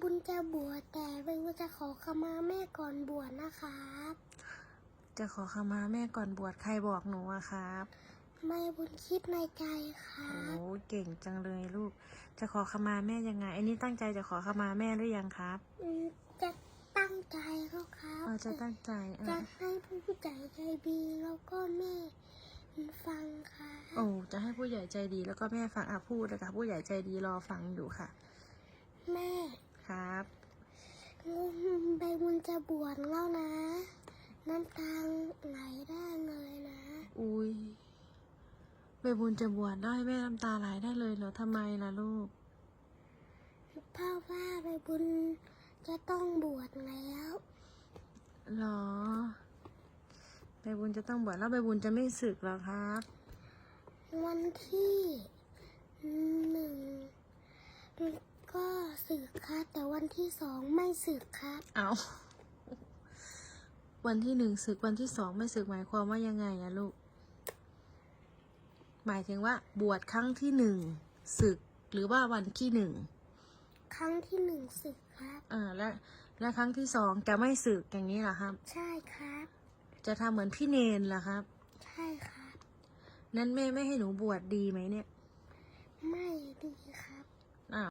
บุญจะบวชแต่ใบบุญจะขอขมาแม่ก่อนบวชนะครับ จะขอขมาแม่ก่อนบวชใครบอกหนูอะครับใบบุญคิดในใจครัโอ้บเก่งจังเลยลูก จะขอขมาแม่ยังไง อันนี้ตั้งใจจะขอขมาแม่หรือยังครับอืมจะตั้งใจแล้วครับเราจะตั้งใจจะอะให้ผู้ใจใจดีแล้วก็แม่ฟังค่ะ โอ้จะให้ผู้ใหญ่ใจดีแล้วก็แม่ฟังอะพูดเลยค่ะผู้ใหญ่ใจดีรอฟังอยู่ค่ะ แม่ ครับใบบุญจะบวชแล้วนะ น้ำตาไหลได้เลยนะ อุ้ยใบบุญจะบวชได้แม่น้ำตาไหลได้เลยเหรอทำไมล่ะลูกเพราะว่าใบบุญจะต้องบวชแล้วหรอใบบุญจะต้องบวชแล้วใบบุญจะไม่สึกเหรอครับ วันที่หนึ่งก็สึกครับ แต่วันที่สองไม่สึกครับ เอา วันที่หนึ่งศึกวันที่สองไม่ศึกหมายความว่ายังไงอะลูก หมายถึงว่า บวชครั้งที่หนึ่งศึก หรือว่าวันที่หนึ่งครั้งที่หนึ่งสึกครับอ่าและและครั้งที่สองจะไม่ศึกอย่างนี้เหรอครับ ใช่ครับ จะทำเหมือนพี่เนนเหรอครับ ใช่ครับ นั้นแม่ไม่ให้หนูบวชดีไหมเนี่ย ไม่ดีค